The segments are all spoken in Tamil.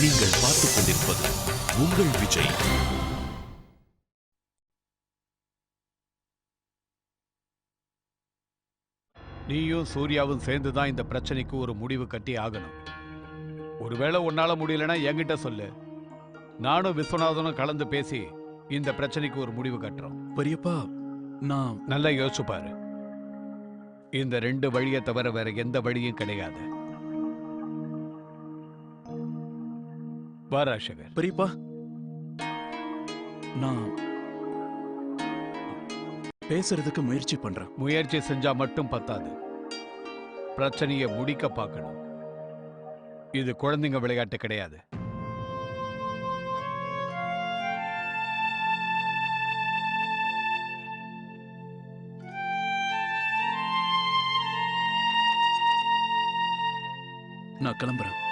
நீங்கள் பார்த்துக் கொண்டிருப்பது உங்கள் விஜய். நீயும் சூர்யாவும் சேர்ந்து தான் இந்த பிரச்சனைக்கு ஒரு முடிவு கட்டி ஆகணும். ஒருவேளை உன்னால முடியலன்னா என்கிட்ட சொல்லு. நானும் விஸ்வநாதனும் கலந்து பேசி இந்த பிரச்சனைக்கு ஒரு முடிவு கட்டுறோம். பெரியப்பா நான் நல்லா யோசிச்சு பாரு. இந்த ரெண்டு வழியை தவிர வேற எந்த வழியும் கிடையாது. வா ராஜசேகர். பெரியப்பா நான் பேசுறதுக்கு முயற்சி பண்றேன். முயற்சி செஞ்சா மட்டும் பத்தாது. பிரச்சனையை முடிக்க பார்க்கணும். இது குழந்தைங்க விளையாட்டு கிடையாது. நான் கிளம்புறேன்.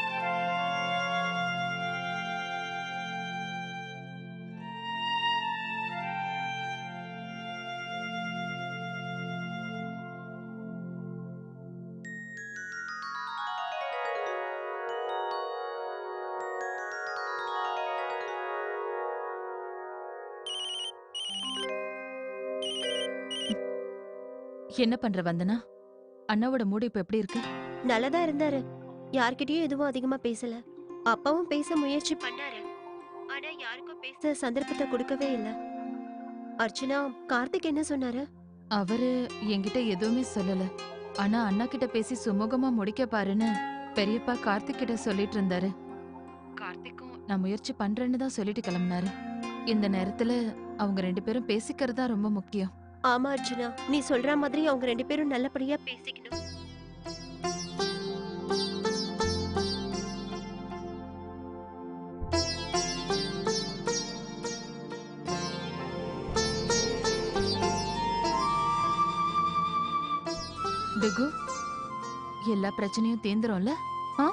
என்ன பண்ற வந்தனா? அண்ணாவோட மூடு இப்ப எப்படி இருக்கு? நல்லதா இருந்தாரு. யார்கிட்டயும் எதுவும் அதிகமா பேசல. அப்பாவும் பேச முயற்சி பண்ணாரு. ஆனா யாருக்கும் பேச சந்தர்ப்பத்தை கொடுக்கவே இல்ல. அர்ச்சனா கார்த்திக் என்ன சொன்னாரு? அவரு என்கிட்ட எதுவுமே சொல்லல. ஆனா அண்ணா கிட்ட பேசி சுமூகமா முடிக்க பாருன்னு பெரியப்பா கார்த்திக் கிட்ட சொல்லிட்டு இருந்தாரு. கார்த்திக்கும் நான் முயற்சி பண்றேன்னு தான் சொல்லிட்டு கிளம்புனாரு. இந்த நேரத்துல அவங்க ரெண்டு பேரும் பேசிக்கிறது தான் ரொம்ப முக்கியம். ஆமா அர்ஜுனா. நீ சொல்ற மாதிரி அவங்க ரெண்டு பேரும் நல்லபடியா பேசிக்கணும். டிகு எல்லா பிரச்சனையும் தேந்துரும்ல? ஆ?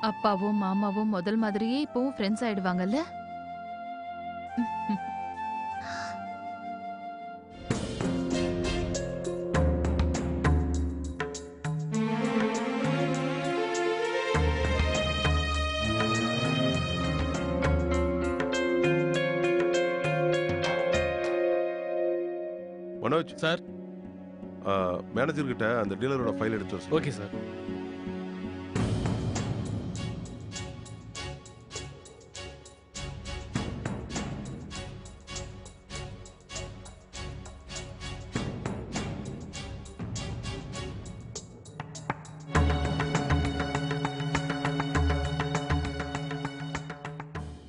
அப்பாவும் மாமாவும் முதல் மாதிரியே இப்பவும் ஃப்ரெண்ட்ஸ் ஆயிடுவாங்கல்ல? மனோஜ். சார். மேனேஜர் கிட்ட அந்த டீலரோட ஃபைல் எடுத்து சொல்லு. Okay sir.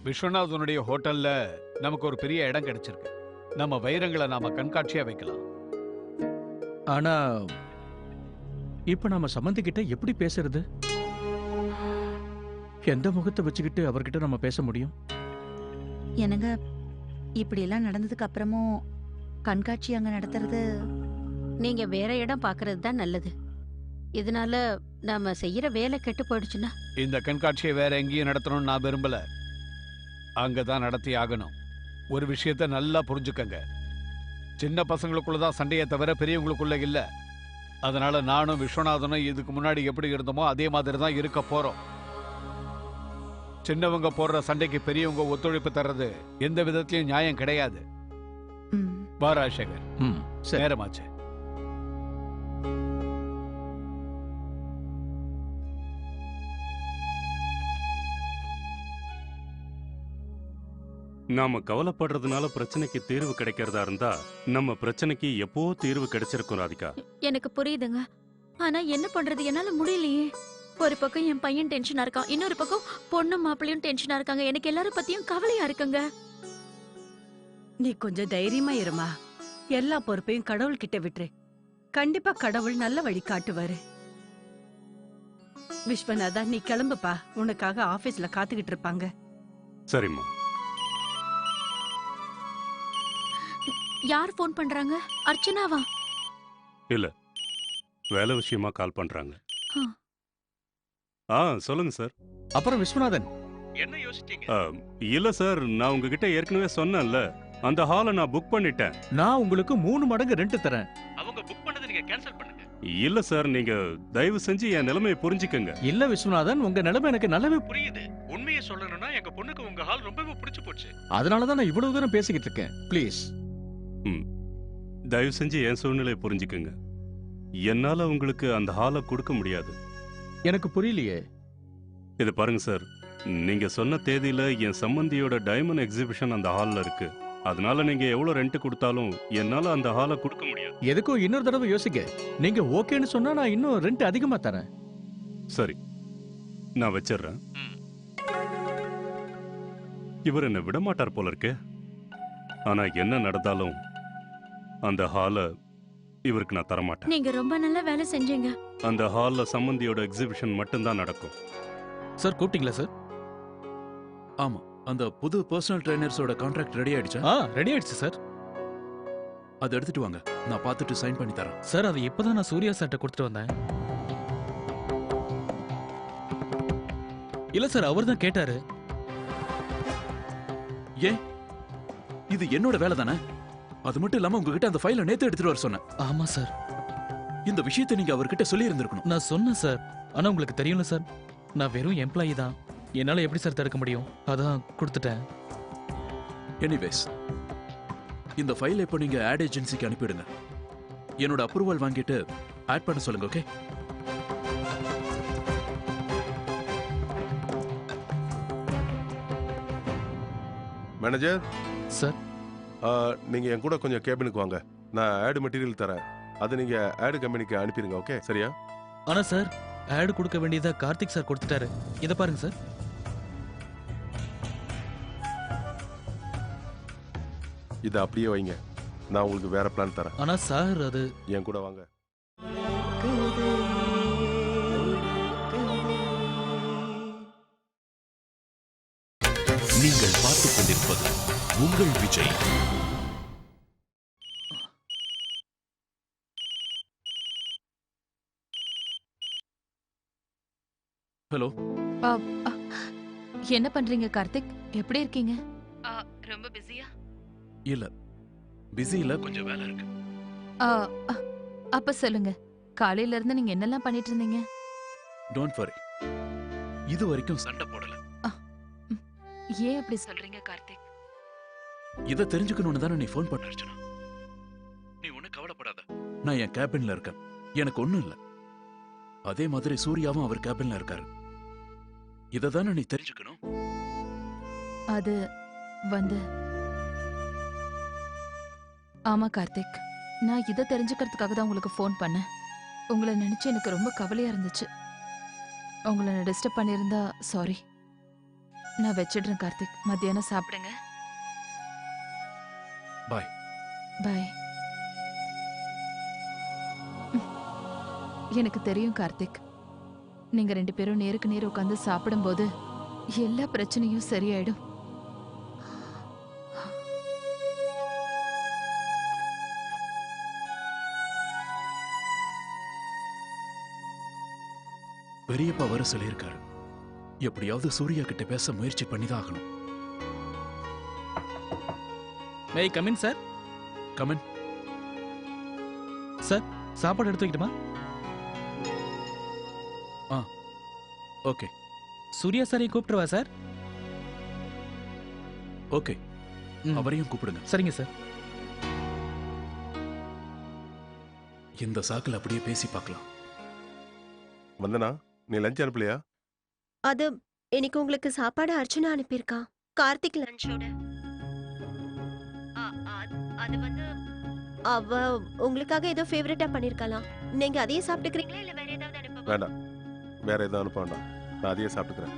விஸ்வநாதனுடைய ஹோட்டல்ல நமக்கு ஒரு பெரிய இடம் கிடைச்சிருக்கு. நம்ம வைரங்களை நாம கண்காட்சியா வைக்கலாம். ஆனா இப்ப நாம சம்மந்தி கிட்ட எப்படி பேசுறது? எந்த முகத்தை வச்சுக்கிட்டு அவர்கிட்ட நம்ம பேச முடியும்? என்னங்க இப்படி எல்லாம் நடந்ததுக்கு அப்புறமும் கண்காட்சி அங்க நடத்துறது? நீங்க வேற இடம் பாக்குறது தான் நல்லது. இதனால நாம செய்யற வேலை கெட்டு போயிடுச்சுன்னா? இந்த கண்காட்சியை வேற எங்கேயும் நடத்தணும்னு நான் விரும்பல. அங்கதான் நடத்தி ஆகணும். ஒரு விஷயத்த நல்லா புரிஞ்சுக்கங்க. சின்ன பசங்களுக்குள்ள தான் சண்டையை தவிர பெரியவங்களுக்குள்ள இல்ல. அதனால நானும் விஸ்வநாதனும் இதுக்கு முன்னாடி எப்படி இருந்தோமோ அதே மாதிரி தான் இருக்க போறோம். சின்னவங்க போடுற சண்டைக்கு பெரியவங்க ஒத்துழைப்பு தர்றது எந்த விதத்திலயும் நியாயம் கிடையாது. சரி. நேரமாச்சு. நாம கவலைப்படுறதுனால பிரச்சனைக்கு தீர்வு கிடைக்கிறதா இருந்தா நம்ம பிரச்சனைக்கு எப்போ தீர்வு கிடைச்சிருக்கும் ராதிகா? எனக்கு புரியுதுங்க. ஆனா என்ன பண்றது? என்னால முடியலையே. ஒரு பக்கம் என் பையன் டென்ஷனா இருக்கான். இன்னொரு பக்கம் பொண்ணு மாப்பிள்ளையும் டென்ஷனா இருக்காங்க. எனக்கு எல்லாரும் பத்தியும் கவலையா இருக்குங்க. நீ கொஞ்சம் தைரியமா இருமா. எல்லா பொறுப்பையும் கடவுள் கிட்ட விட்டுரு. கண்டிப்பா கடவுள் நல்ல வழி காட்டுவாரு. விஸ்வநாதா நீ கிளம்புப்பா. உனக்காக ஆபீஸ்ல காத்துக்கிட்டு இருப்பாங்க. சரிம்மா. யார் ஃபோன் பண்றாங்க? அர்ச்சனாவா? வேலை விஷயமா கால் பண்றாங்க. ஆ. ஆ சொல்லுங்க சார் அப்புறம் விஸ்வநாதன். என்ன யோசிச்சீங்க? இல்ல சார் நான் உங்ககிட்ட ஏற்கனவே சொன்னேன்ல. அந்த ஹாலை நான் புக் பண்ணிட்டேன். நான் உங்களுக்கு மூணு மடங்கு ரெண்ட் தரேன். அவங்க புக் பண்ணதை நீங்க கேன்சல் பண்ணுங்க. இல்ல சார் நீங்க தயவு செஞ்சு என் நிலைமையை புரிஞ்சுக்கங்க. இல்ல விஸ்வநாதன். உங்க நிலைமை எனக்கு நல்லாவே புரியுது. உண்மையை சொல்லணும்னா எங்க பொண்ணுக்கு உங்க ஹால் ரொம்பவே பிடிச்சு போச்சு. அதனால தான் நான் இவ்வளவு தூரம் பேசிக்கிட்டு இருக்கேன். ப்ளீஸ் ம். தயவு செஞ்சு என் சூழ்நிலையை புரிஞ்சுக்குங்க. என்னால உங்களுக்கு அந்த ஹாலை கொடுக்க முடியாது. எனக்கு புரியலையே. இது பாருங்க சார். நீங்க சொன்ன தேதியில என் சம்பந்தியோட டைமண்ட் எக்ஸிபிஷன் அந்த ஹால்ல இருக்கு. அதனால நீங்க எவ்வளவு ரெண்ட் கொடுத்தாலும் என்னால அந்த ஹாலை கொடுக்க முடியாது. எதுக்கும் இன்னொரு தடவை யோசிக்க. நீங்க ஓகேன்னு சொன்னா நான் இன்னும் ரெண்ட் அதிகமா தரேன். சரி. நான் வச்சிடுறேன் இவர் என்ன விட மாட்டார் போல இருக்கே. ஆனா என்ன நடந்தாலும் அந்த ஹாலை இவருக்கு நான் தரமாட்டேன். நீங்க ரொம்ப நல்ல வேலை செஞ்சீங்க. அந்த ஹால்ல சம்பந்தியோட எக்ஸிபிஷன் மட்டும்தான் நடக்கும். சார் கூப்பிட்டீங்களா சார்? ஆமா அந்த புது பர்சனல் ட்ரைனர்ஸோட கான்ட்ராக்ட் ரெடி ஆயிடுச்சா? ஆ ரெடி ஆயிடுச்சு சார். அதை எடுத்துட்டு வாங்க. நான் பார்த்துட்டு சைன் பண்ணி தரேன். சார் அது இப்பதான் நான் சூர்யா சார்ட்ட கொடுத்துட்டு வந்தேன்? இல்ல சார் அவர் தான் கேட்டாரு. ஏன்? இது என்னோட வேலை தானே அது மட்டும் இல்லாம உங்ககிட்ட அந்த ஃபைலை நேத்து எடுத்துட்டு வர சொன்னேன். ஆமா சார் இந்த விஷயத்தை நீங்க அவர்கிட்ட சொல்லி இருந்திருக்கணும் நான் சொன்னேன் சார் ஆனா உங்களுக்கு தெரியும்ல சார் நான் வெறும் எம்ப்ளாயி தான். என்னால எப்படி சார் தடுக்க முடியும்? அதான் கொடுத்துட்டேன். எனிவேஸ் இந்த ஃபைலை இப்போ நீங்க ஆட் ஏஜென்சிக்கு அனுப்பிடுங்க. என்னோட அப்ரூவல் வாங்கிட்டு ஆட் பண்ண சொல்லுங்க ஓகே மேனேஜர் சார் நீங்க என் கூட கொஞ்சம் கேபினுக்கு வாங்க. நான் ஆடு மெட்டீரியல் தரேன். அது நீங்க ஆடு கம்பெனிக்கு அனுப்பிடுங்க ஓகே சரியா? ஆனா சார் ஆட் கொடுக்க வேண்டியதா கார்த்திக் சார் கொடுத்துட்டாரு. இத பாருங்க சார். இதை அப்படியே வைங்க. நான் உங்களுக்கு வேற பிளான் தரேன். ஆனா சார் அது என் கூட வாங்க. உங்கள் விஜய். ஹலோ. என்ன பண்றீங்க கார்த்திக்? எப்படி இருக்கீங்க? ரொம்ப பிஸியா? இல்ல. பிஸி இல்ல கொஞ்சம் வேலை இருக்கு. அப்ப சொல்லுங்க. காலையில இருந்து நீங்க என்னெல்லாம் பண்ணிட்டு இருந்தீங்க? டோன்ட் வரி இது வரைக்கும் சண்டை போடல. ஏன் அப்படி சொல்றீங்க? இதை தெரிஞ்சுக்கணும்னு தானே நீ ஃபோன் பண்ண அர்ச்சனா நீ ஒண்ணு கவலைப்படாத. நான் என் கேபின்ல இருக்கேன். எனக்கு ஒண்ணும் இல்ல. அதே மாதிரி சூர்யாவும் அவர் கேபின்ல இருக்காரு. இதை தானே நீ தெரிஞ்சுக்கணும்? அது வந்து ஆமா கார்த்திக் நான் இதை தெரிஞ்சுக்கிறதுக்காக தான் உங்களுக்கு ஃபோன் பண்ணேன். உங்களை நினைச்சு எனக்கு ரொம்ப கவலையா இருந்துச்சு. உங்களை நான் டிஸ்டர்ப் பண்ணியிருந்தா சாரி நான் வச்சிடுறேன் கார்த்திக் மத்தியானம் சாப்பிடுங்க. பாய் எனக்கு தெரியும் கார்த்திக். நீங்க ரெண்டு பேரும் நேருக்கு நேர் உட்காந்து சாப்பிடும்போது எல்லா பிரச்சனையும் சரியாயிடும். பெரியப்பா வர சொல்லியிருக்காரு. எப்படியாவது சூர்யா கிட்ட பேச முயற்சி பண்ணிதான் ஆகணும். May come in sir come on sir சாப்பாடு எடுத்து வைக்கட்டுமா ஓகே. சூர்யா சாரையும் கூப்பிட்டுருவா சார்? ஓகே. அவரையும் கூப்பிடுங்க. சரிங்க சார். இந்த சாக்கில் அப்படியே பேசி பார்க்கலாம். வந்தனா நீ லஞ்ச் அனுப்பலையா? அது இன்னைக்கு உங்களுக்கு சாப்பாடு அர்ச்சனா அனுப்பியிருக்கா கார்த்திக் லஞ்சோட அது வந்து அவ உங்களுக்காக ஏதோ ஃபேவரட்டா பண்ணிருக்கலாம் நீங்க அதையே சாப்பிட்டுக்கிறீங்களா இல்ல வேற ஏதாவது அனுப்பவா வேண்டாம். வேற எதுவும் அனுப்ப வேண்டாம். நான் அதையே சாப்பிட்டுக்கிறேன்.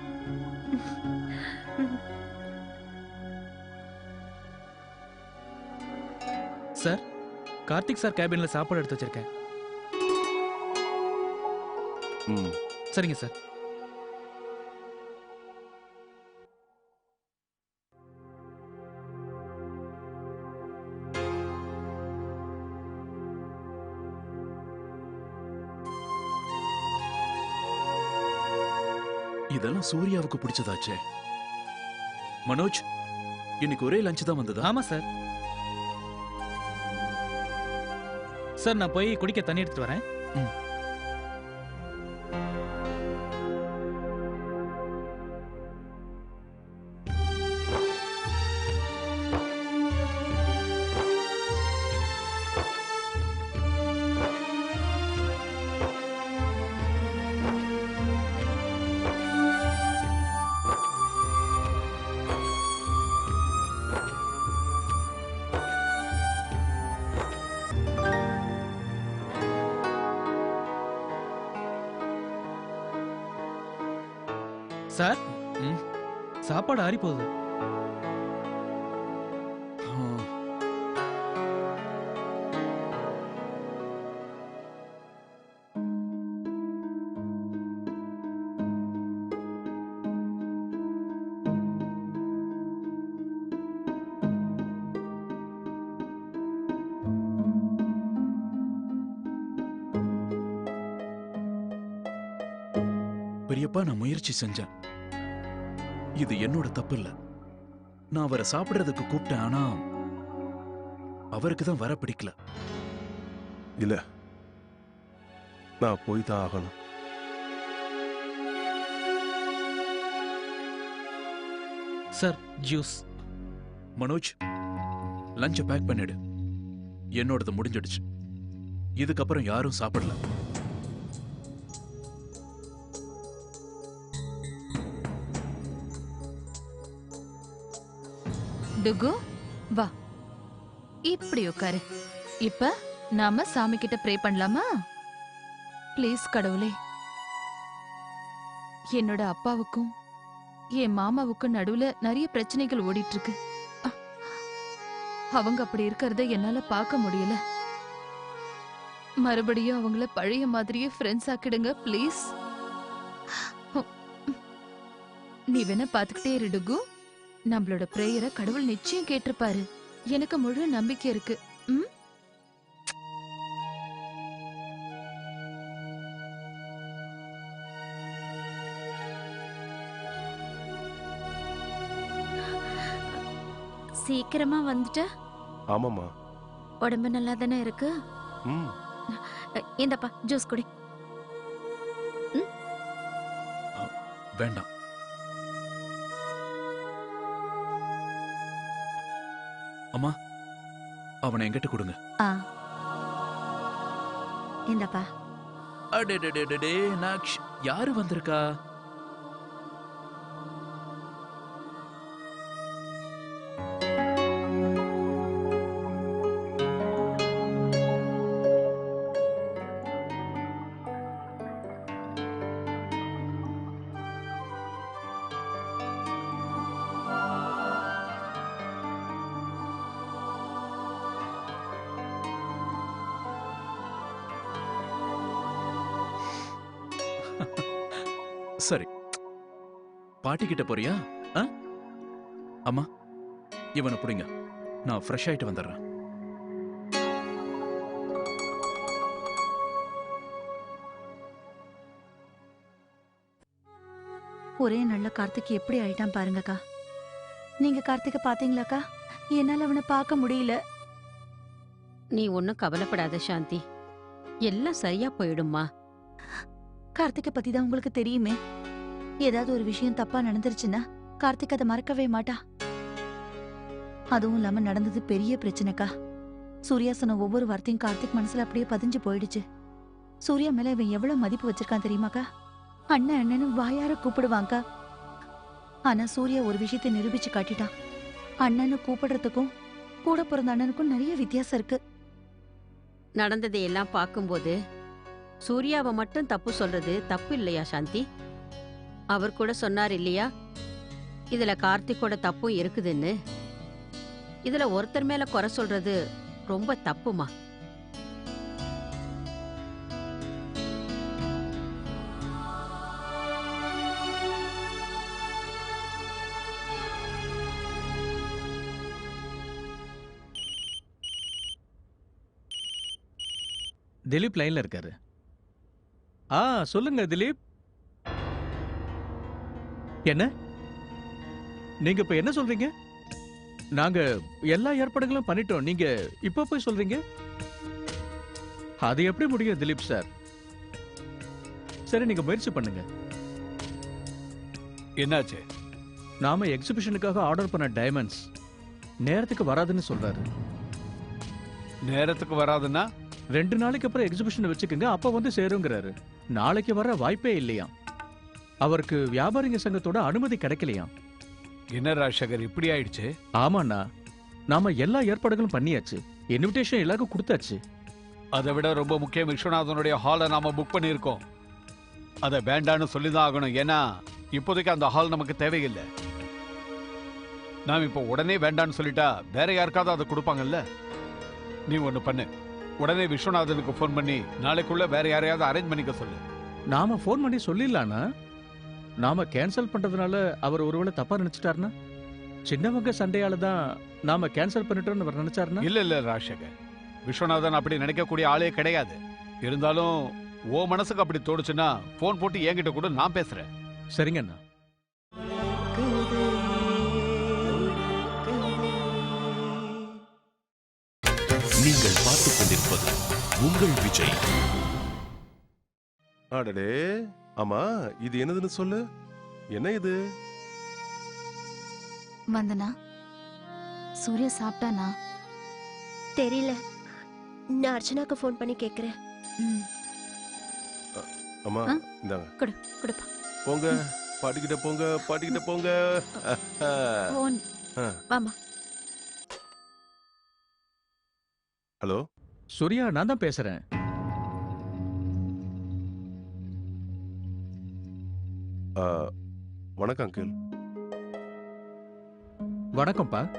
சார் கார்த்திக் சார் கேபின்ல சாப்பாடு எடுத்து வச்சிருக்கேன். ம். சரிங்க சார். இதெல்லாம் சூர்யாவுக்கு பிடிச்சதாச்சே? மனோஜ் இன்னைக்கு ஒரே லஞ்ச் தான் வந்ததா? ஆமா சார் சார் நான் போய் குடிக்க தண்ணி எடுத்துட்டு வரேன். சார்? சாப்பாடு ஆறி போகுது. பெரியப்பா நான் முயற்சி செஞ்சேன். இது என்னோட தப்பு இல்ல நான் அவரை சாப்பிடுறதுக்கு கூப்பிட்டேன் ஆனா அவருக்கு தான் வர பிடிக்கல. இல்ல. நான் போய் தான் ஆகணும். Sir juice. மனோஜ் லஞ்சை பேக் பண்ணிடு. என்னோடது முடிஞ்சிடுச்சு. இதுக்கப்புறம் யாரும் சாப்பிடல. டுகு வா. இப்படி உட்காரு இப்ப நாம சாமி கிட்ட ப்ரே பண்ணலாமா? ப்ளீஸ் கடவுளே. என்னோட அப்பாவுக்கும் என் மாமாவுக்கும் நடுவுல நிறைய பிரச்சனைகள் ஓடிட்டு இருக்கு அ- அவங்க அப்படி இருக்கிறத என்னால பார்க்க முடியல. மறுபடியும் அவங்கள பழைய மாதிரியே ஃப்ரெண்ட்ஸ் ஆக்கிடுங்க ப்ளீஸ் நீ வேணா பாத்துக்கிட்டே இரு நம்மளோட பிரேயரை கடவுள் நிச்சயம் கேட்டிருப்பாரு. எனக்கு முழு நம்பிக்கை இருக்கு. ம்? சீக்கிரமா வந்துட்ட? ஆமாம்மா. உடம்பு நல்லா தானே இருக்கு? ம். இந்தப்பா ஜூஸ் குடி. வேண்டாம். அவனை என்கிட்ட கொடுங்க. ஆ. இந்தப்பா. அடேடேடேடே நாக்ஷ் யாரு வந்திருக்கா? பாட்டி கிட்ட போறியா? அம்மா இவனை பிடிங்க. நான் ஃப்ரெஷ் ஆயிட்டு வந்துடுறேன். ஒரே நல்ல கார்த்திக் எப்படி ஆயிட்டான் பாருங்கக்கா. நீங்க கார்த்திகை பாத்தீங்களாக்கா? என்னால அவனை பார்க்க முடியல. நீ ஒன்னும் கவலைப்படாத சாந்தி. எல்லாம் சரியா போயிடும்மா. கார்த்திகை பத்தி தான் உங்களுக்கு தெரியுமே. ஏதாவது ஒரு விஷயம் தப்பா நடந்துருச்சுன்னா கார்த்திக் அதை மறக்கவே மாட்டா. அதுவும் இல்லாம நடந்தது பெரிய பிரச்சனைக்கா. சூர்யா சொன்ன ஒவ்வொரு வார்த்தையும் கார்த்திக் மனசுல அப்படியே பதிஞ்சு போயிடுச்சு. சூர்யா மேல இவன் எவ்வளவு மதிப்பு வச்சிருக்கான் தெரியுமாக்கா? அண்ணன் அண்ணன்னு வாயார கூப்பிடுவாங்கக்கா ஆனா சூர்யா ஒரு விஷயத்தை நிரூபிச்சு காட்டிட்டான். அண்ணன்னு கூப்பிடுறதுக்கும் கூட பிறந்த அண்ணனுக்கும் நிறைய வித்தியாசம் இருக்கு. நடந்ததை எல்லாம் பார்க்கும்போது சூர்யாவை மட்டும் தப்பு சொல்றது தப்பு இல்லையா சாந்தி? அவர் கூட சொன்னார் இல்லையா? இதுல கார்த்திக்கோட தப்பும் இருக்குதுன்னு. இதுல ஒருத்தர் மேல குறை சொல்றது ரொம்ப தப்புமா? திலீப் லைன்ல இருக்காரு. ஆ சொல்லுங்க திலீப். என்ன? நீங்க இப்ப என்ன சொல்றீங்க? நாங்க எல்லா ஏற்பாடுகளும் பண்ணிட்டோம். நீங்க இப்ப போய் சொல்றீங்க? அது எப்படி முடியும் திலீப் சார்? சரி நீங்க முயற்சி பண்ணுங்க. என்னாச்சு? நாம எக்ஸிபிஷனுக்காக ஆர்டர் பண்ண டைமண்ட்ஸ் நேரத்துக்கு வராதுன்னு சொல்றாரு. நேரத்துக்கு வராதுன்னா? ரெண்டு நாளைக்கு அப்புறம் எக்ஸிபிஷன் வச்சுக்கோங்க அப்ப வந்து சேருங்கிறாரு. நாளைக்கு வர வாய்ப்பே இல்லையாம். அவருக்கு வியாபாரிங்க சங்கத்தோட அனுமதி கிடைக்கலையாம். என்ன ராஜசேகர் இப்படி ஆயிடுச்சு? ஆமாண்ணா. நாம எல்லா ஏற்பாடுகளும் பண்ணியாச்சு. இன்விடேஷன் எல்லாருக்கும் கொடுத்தாச்சு. அதை விட ரொம்ப முக்கியம் விஸ்வநாதனுடைய ஹாலை நாம புக் பண்ணியிருக்கோம். அதை வேண்டான்னு சொல்லிதான் ஆகணும். ஏன்னா இப்போதைக்கு அந்த ஹால் நமக்கு தேவையில்லை. நாம் இப்போ உடனே வேண்டான்னு சொல்லிட்டா வேற யாருக்காவது அதை கொடுப்பாங்கல்ல? நீ ஒன்று பண்ணு. உடனே விஸ்வநாதனுக்கு ஃபோன் பண்ணி நாளைக்குள்ள வேற யாரையாவது அரேஞ்ச் பண்ணிக்க சொல்லு. நாம ஃபோன் பண்ணி சொல்லிடலானா நாம கேன்சல் பண்றதுனால அவர் ஒருவேளை தப்பா நினைச்சிட்டாருன்னா? சின்னவங்க சண்டையால தான் நாம கேன்சல் பண்ணிட்டோம்னு அவர் நினைச்சாருன்னா? இல்ல இல்ல ராஜசேகர். விஸ்வநாதன் அப்படி நினைக்கக்கூடிய ஆளே கிடையாது. இருந்தாலும் ஓ மனசுக்கு அப்படி தோணுச்சுன்னா ஃபோன் போட்டு என்கிட்ட கூட நான் பேசுறேன். சரிங்க அண்ணா நீங்கள் பார்த்துக் கொண்டிருப்பது உங்கள் விஜய். அடடே. ஆமா இது என்னதுன்னு சொல்லு. என்ன இது? வந்தனா? சூர்யா சாப்பிட்டானா? தெரியல. நான் அர்ச்சனாக்கு ஃபோன் பண்ணி கேக்குறேன். அம்மா? இந்தாங்க. கொடு கொடுப்பா. போங்க பாட்டிக்கிட்ட போங்க பாட்டிக்கிட்ட போங்க. ஃபோன். வாமா ஹலோ? சூர்யா நான் தான் பேசுறேன். வணக்கம் அங்கிள். வணக்கம்ப்பா.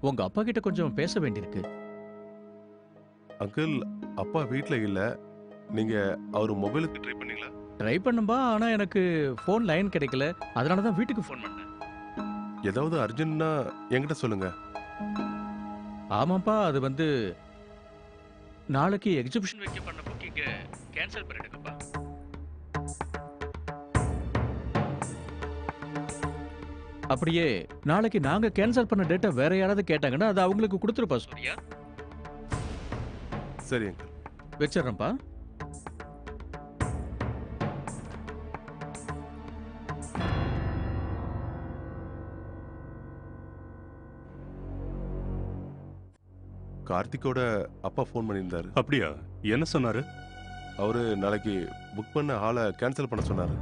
உங்க அப்பா கிட்ட கொஞ்சம் பேச வேண்டியிருக்கு. அங்கிள் அப்பா வீட்ல இல்ல. நீங்க அவர் மொபைலுக்கு ட்ரை பண்ணீங்களா? ட்ரை பண்ணும்பா ஆனா எனக்கு ஃபோன் லைன் கிடைக்கல. அதனால தான் வீட்டுக்கு ஃபோன் பண்ணேன். ஏதாவது அர்ஜென்ட்னா என்கிட்ட சொல்லுங்க. ஆமாப்பா அது வந்து நாளைக்கு எக்ஸிபிஷன் வைக்க பண்ண புக்கிங்க கேன்சல் பண்ணிடுங்கப்பா. அப்படியே நாளைக்கு நாங்க கேன்சல் பண்ண டேட்டா வேற யாராவது கேட்டாங்கன்னா அது அவங்களுக்கு கொடுத்துருப்பா சூர்யா. சரி அங்கிள் வச்சிடுறேன்ப்பா. கார்த்திக்கோட அப்பா ஃபோன் பண்ணியிருந்தாரு. அப்படியா? என்ன சொன்னாரு? அவரு நாளைக்கு புக் பண்ண ஹாலை கேன்சல் பண்ண சொன்னாரு.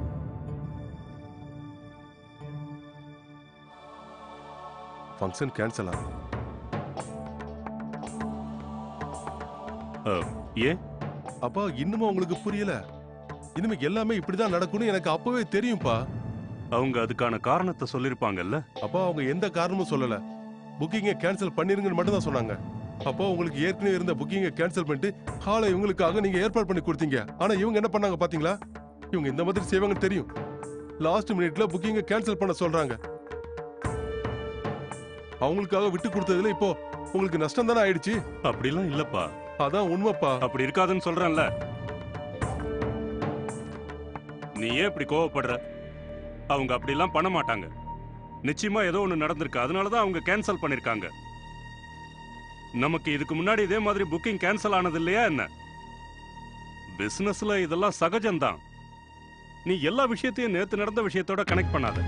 ஃபங்க்ஷன் கேன்சல் ஆகும் ஏன் அப்பா இன்னுமா உங்களுக்கு புரியல. இனிமே எல்லாமே இப்படிதான் நடக்கும்னு எனக்கு அப்பவே தெரியும்பா. அவங்க அதுக்கான காரணத்தை சொல்லிருப்பாங்கல்ல அப்பா அவங்க எந்த காரணமும் சொல்லல. புக்கிங்கை கேன்சல் பண்ணிருங்கன்னு மட்டும் தான் சொன்னாங்க. அப்போ உங்களுக்கு ஏற்கனவே இருந்த புக்கிங்கை கேன்சல் பண்ணிட்டு ஹாலை இவங்களுக்காக நீங்க ஏற்பாடு பண்ணி கொடுத்தீங்க. ஆனா இவங்க என்ன பண்ணாங்க பாத்தீங்களா? இவங்க இந்த மாதிரி செய்வாங்கன்னு தெரியும். லாஸ்ட் மினிட்ல புக்கிங்கை கேன்சல் பண்ண சொல்றாங்க. அவங்களுக்காக விட்டு கொடுத்ததுல இப்போ உங்களுக்கு நஷ்டம் தானே ஆயிடுச்சு? அப்படிலாம் இல்லப்பா. அதான் உண்மைப்பா. அப்படி இருக்காதுன்னு சொல்றேன்ல. நீ ஏன் இப்படி கோவப்படுற? அவங்க அப்படிலாம் பண்ண மாட்டாங்க. நிச்சயமா ஏதோ ஒன்று நடந்திருக்கு. அதனால தான் அவங்க கேன்சல் பண்ணிருக்காங்க. நமக்கு இதுக்கு முன்னாடி இதே மாதிரி புக்கிங் கேன்சல் ஆனது இல்லையா என்ன? பிசினஸ்ல இதெல்லாம் சகஜம்தான். நீ எல்லா விஷயத்தையும் நேத்து நடந்த விஷயத்தோட கனெக்ட் பண்ணாத.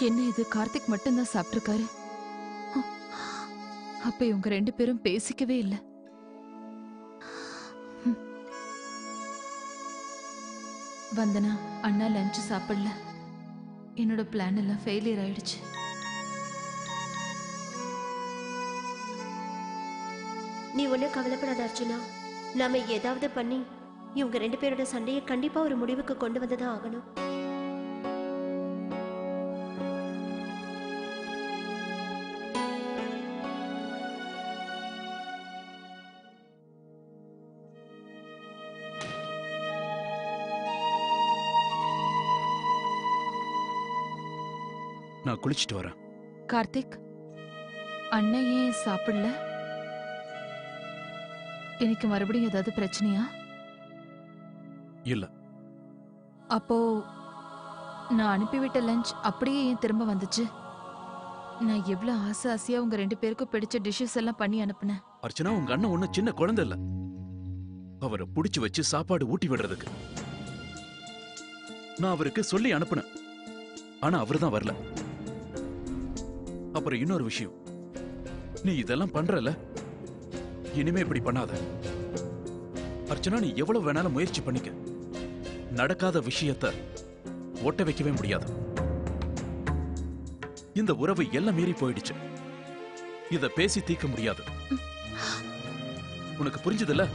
என்ன இது? கார்த்திக் மட்டும்தான் சாப்பிட்டிருக்காரு. அப்ப இவங்க ரெண்டு பேரும் பேசிக்கவே இல்லை. வந்தனா அண்ணா லஞ்ச் சாப்பிடல. என்னோட பிளான் எல்லாம் ஃபெயிலியர் ஆயிடுச்சு. நீ ஒன்றும் கவலைப்படாத அர்ச்சனா நாம ஏதாவது பண்ணி இவங்க ரெண்டு பேரோட சண்டையை கண்டிப்பா ஒரு முடிவுக்கு கொண்டு வந்துதான் ஆகணும். நான் குளிச்சிட்டு வரேன். கார்த்திக் அண்ணன் ஏன் சாப்பிடல? இன்னைக்கு மறுபடியும் ஏதாவது பிரச்சனையா? இல்ல. அப்போ நான் அனுப்பிவிட்ட லஞ்ச் அப்படியே ஏன் திரும்ப வந்துச்சு? நான் எவ்வளவு ஆசை ஆசையா உங்க ரெண்டு பேருக்கும் பிடிச்ச டிஷ்ஷஸ் எல்லாம் பண்ணி அனுப்புனேன். அர்ச்சனா உங்க அண்ணன் ஒண்ணு சின்ன குழந்தை இல்ல. அவரை புடிச்சு வச்சு சாப்பாடு ஊட்டி விடுறதுக்கு. நான் அவருக்கு சொல்லி அனுப்புனேன். ஆனா அவர்தான் வரல. அப்புறம் இன்னொரு விஷயம். நீ இதெல்லாம் பண்றல இனிமே இப்படி பண்ணாத. அர்ச்சனா நீ எவ்வளவு வேணாலும் முயற்சி பண்ணிக்க. நடக்காத விஷயத்த ஒட்ட வைக்கவே முடியாது. இந்த உறவு எல்லாம் மீறி போயிடுச்சு. இத பேசி தீர்க்க முடியாது. உனக்கு புரிஞ்சதில்ல?